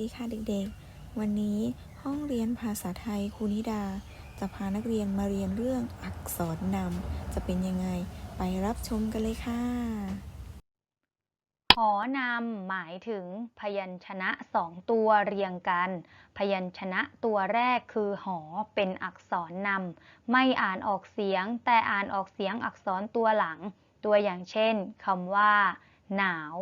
ดีค่ะเด็กๆ วันนี้ห้องเรียนภาษาไทยครูนิดา จะพานักเรียนมาเรียนเรื่องอักษรนำจะเป็นยังไงไปรับชมกันเลยค่ะ หอนำหมายถึงพยัญชนะสองตัวเรียงกัน พยัญชนะตัวแรกคือหอเป็นอักษรนำไม่อ่านออกเสียง แต่อ่านออกเสียงอักษรตัวหลัง ตัวอย่างเช่นคำว่า หนาว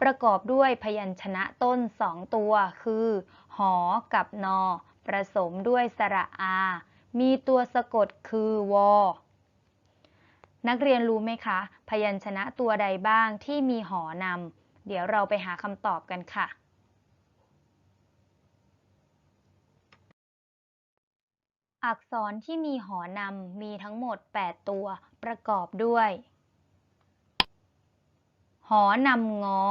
ประกอบด้วยพยัญชนะต้นสองตัว คือ หอ กับนอ ผสมด้วยสระอา มีตัวสะกดคือวอ นักเรียนรู้ไหมคะ พยัญชนะตัวใดบ้างที่มีหอนำ เดี๋ยวเราไปหาคำตอบกันค่ะอักษรที่มีหอนำมีทั้งหมด 8 ตัวประกอบด้วย หอนำงอ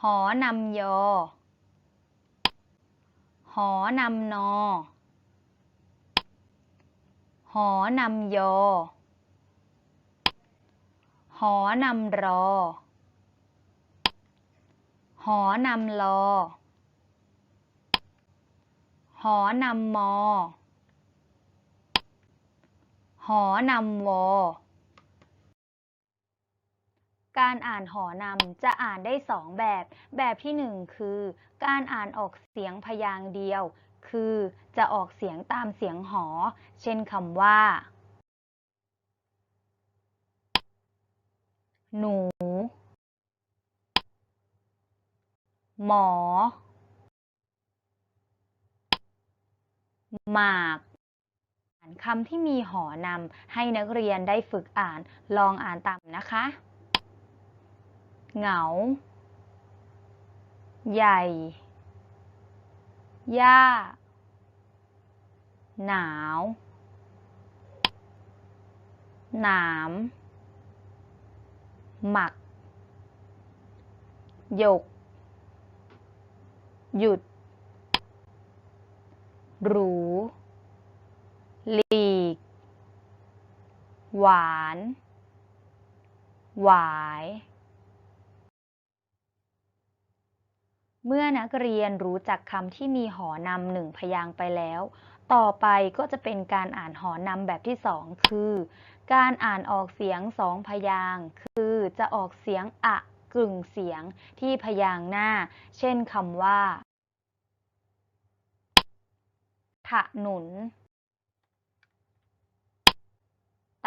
หอนำยอ หอนำนอ หอนำยอ หอนำรอ หอนำลอ หอนำมอ หอนำวอ การอ่านหอนำจะอ่านได้สองแบบ แบบที่หนึ่งคือ การอ่านออกเสียงพยางค์เดียว คือจะออกเสียงตามเสียงหอ เช่นคำว่า หนู หมอ หมากอ่านคำที่มีหอนำให้นักเรียนได้ฝึกอ่าน ลองอ่านตามนะคะ เหงา ใหญ่ ย่า หนาว หนาม หมัก หยก หยุด หรู หลีก หวาน หวาย เมื่อนักเรียนรู้จักคำที่มีหอนำหนึ่งพยางค์ไปแล้ว ต่อไปก็จะเป็นการอ่านหอนำแบบที่สองคือ การอ่านออกเสียงสองพยางค์คือจะออกเสียงอะกึ่งเสียงที่พยางค์หน้า เช่นคำว่าถนน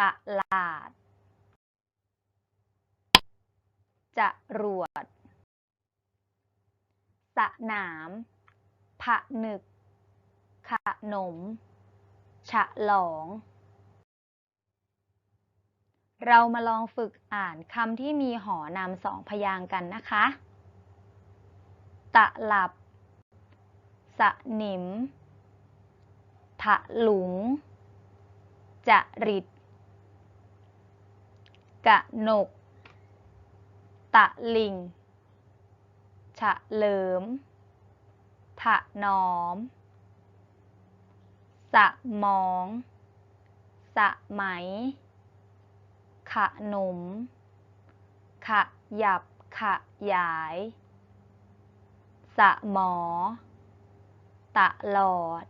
ตลาด จะรวด สนามผนึก ขนม ฉลอง เรามาลองฝึกอ่านคำที่มีหอนำสองพยางกันนะคะ ตะหลับ สนิมถลุง จะริตกะหนก ตะลิง ฉะเลิม ถนอม สมอง สมัย ขนม ขยับขยาย สมอ ตลอด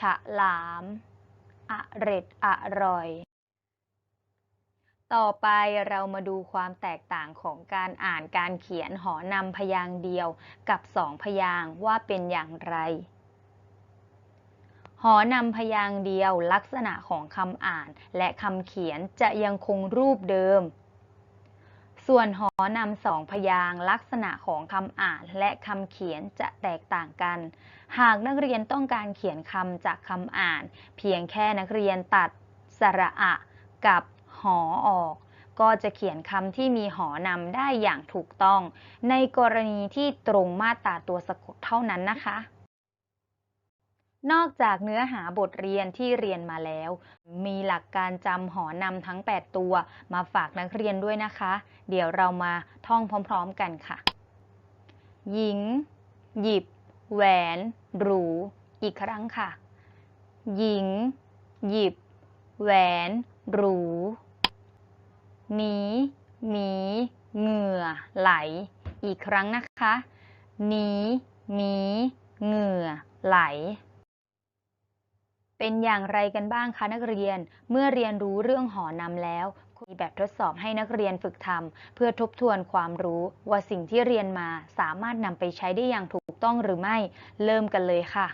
ฉลาม อร็ดอร่อย ต่อไปเรามาดูความแตกต่างของการอ่านการเขียนหอนำพยางเดียวกับสองพยางว่าเป็นอย่างไร หอนำพยางเดียวลักษณะของคำอ่านและคำเขียนจะยังคงรูปเดิม ส่วนหอนำสองพยางลักษณะของคำอ่านและคำเขียนจะแตกต่างกัน หากนักเรียนต้องการเขียนคำจากคำอ่าน เพียงแค่นักเรียนตัดสระอะกับ หอออก ก็จะเขียนคำที่มีหอนำได้อย่างถูกต้อง ในกรณีที่ตรงมาตราตัวสะกดเท่านั้นนะคะนอกจากเนื้อหาบทเรียนที่เรียนมาแล้ว มีหลักการจำหอนำทั้ง 8 ตัว มาฝากนักเรียนด้วยนะคะ เดี๋ยวเรามาท่องพร้อม ๆ กันค่ะ หญิง หยิบ แหวน หรู อีกครั้งค่ะ หญิง หยิบ แหวน หรู หนีหมีเหงื่อ ไหล อีกครั้งนะคะ หนีหมีเหงื่อ ไหล เป็นอย่างไรกันบ้างคะนักเรียน เมื่อเรียนรู้เรื่องหอนำแล้วมีแบบทดสอบให้นักเรียนฝึกทำเพื่อทบทวนความรู้ว่าสิ่งที่เรียนมาสามารถนำไปใช้ได้อย่างถูกต้องหรือไม่ เริ่มกันเลยค่ะ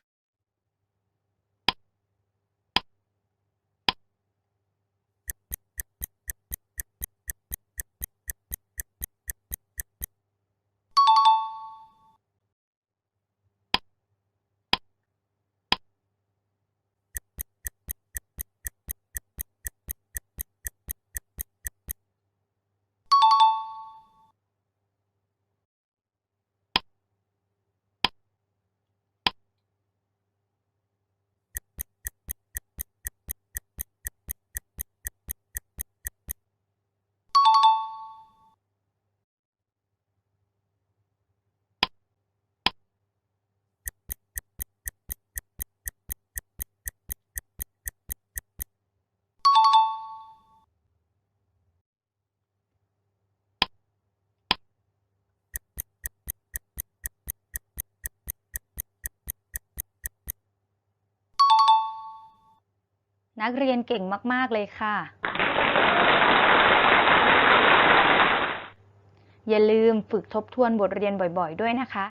นักเรียนเก่งมาก ๆ เลยค่ะ อย่าลืมฝึกทบทวนบทเรียนบ่อย ๆ ด้วยนะคะ